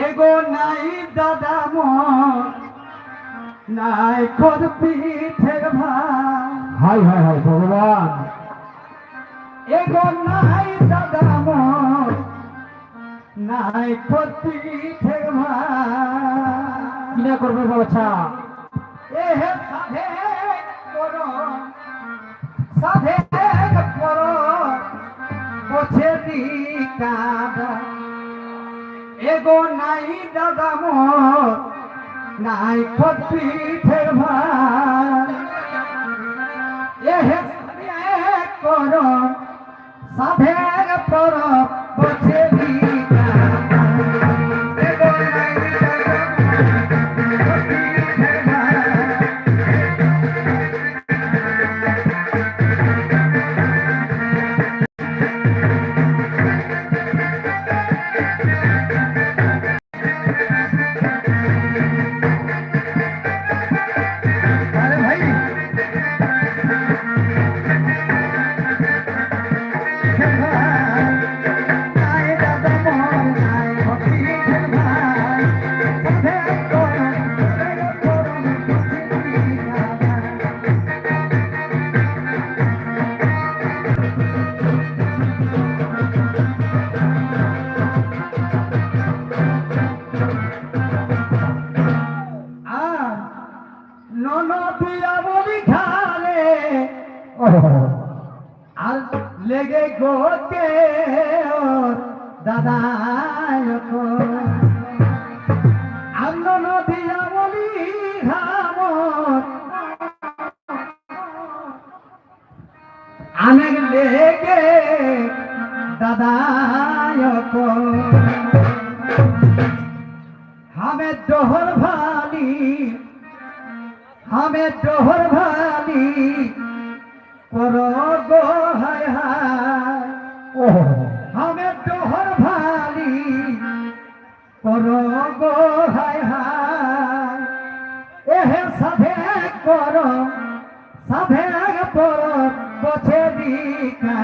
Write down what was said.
এগো নাই দাদা মোর নাই কর পিঠের ভাই হাই হাই হাই ভগবান। এগো নাই দাদা মোর নাই কর পিঠের ভাই কিনা করবে বাচ্চা এ হে সাধে করো সাধে করো পছে দি এগো নাই দাদা মোর নাই পিঠের ভাই এ হে সাধে করো সাধে আর লেগে গোতে দাদা আনেক লেগে দাদা হামে ডোহর ভালি হামে ডোহর ভালি কর গো হায়। হায় আমি তোহর ভালি কর গো হায় হায়। এহে সাধে কর সাধে পর বছে দিকা